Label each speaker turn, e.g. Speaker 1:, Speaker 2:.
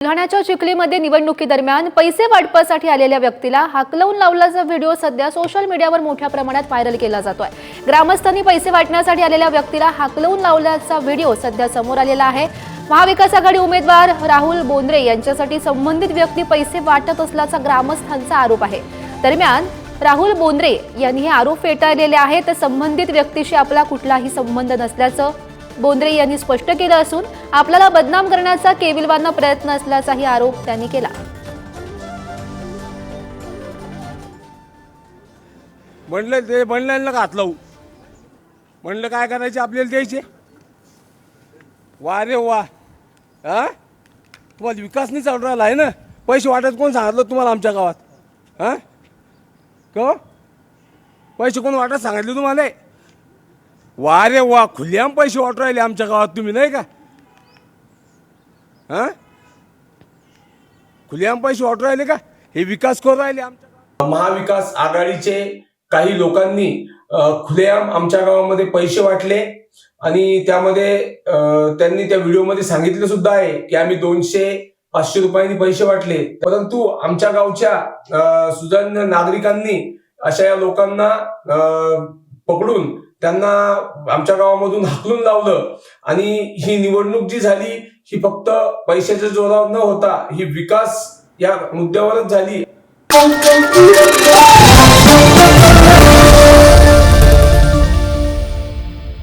Speaker 1: बुलढाण्याच्या चिखलीमध्ये निवडणुकीदरम्यान पैसे वाटपासाठी आलेल्या व्यक्तीला हाकलवून लावल्याचा व्हिडिओ सध्या सोशल मीडियावर मोठ्या प्रमाणात व्हायरल केला जातोय. ग्रामस्थांनी पैसे वाटण्यासाठी आलेल्या व्यक्तीला हाकलवून लावल्याचा व्हिडिओ सध्या समोर आलेला आहे. महाविकास आघाडी उमेदवार राहुल बोंद्रे यांच्यासाठी संबंधित व्यक्ती पैसे वाटत असल्याचा ग्रामस्थांचा आरोप आहे. दरम्यान राहुल बोंद्रे यांनी हे आरोप फेटाळलेले आहेत. तर संबंधित व्यक्तीशी आपला कुठलाही संबंध नसल्याचं बोंद्रे यांनी स्पष्ट केलं असून आपल्याला बदनाम करण्याचा केविलवाना प्रयत्न असल्याचाही आरोप त्यांनी केला.
Speaker 2: म्हणलं ते म्हणलं का हात लावू. म्हणलं काय करायचे आपल्याला द्यायचे? वा रे वा. हा तुम्हाला विकास नाही चालू राहिला आहे ना? पैसे वाटत कोण सांगितलं तुम्हाला आमच्या गावात? हा क? पैसे कोण वाटत सांगितले तुम्हाला? वा रे वा खुल्याम पैसे वाटू राहिले आमच्या गावात तुम्ही नाही का? हा? खुल्याम पैसे वाटू राहिले का? हे विकास करू राहिले आमच्या
Speaker 3: महाविकास आघाडीचे काही लोकांनी खुलेआम आमच्या गावामध्ये पैसे वाटले आणि त्यामध्ये त्यांनी त्या व्हिडिओमध्ये सांगितलं सुद्धा आहे की आम्ही दोनशे पाचशे रुपयांनी पैसे वाटले. परंतु आमच्या गावच्या अ, नागरिकांनी अशा या लोकांना पकडून त्यांना आमच्या गावामधून हाकलून लावलं. आणि ही निवडणूक जी झाली ही फक्त पैशाच्या जोरावर न होता ही विकास या मुद्द्यावरच झाली.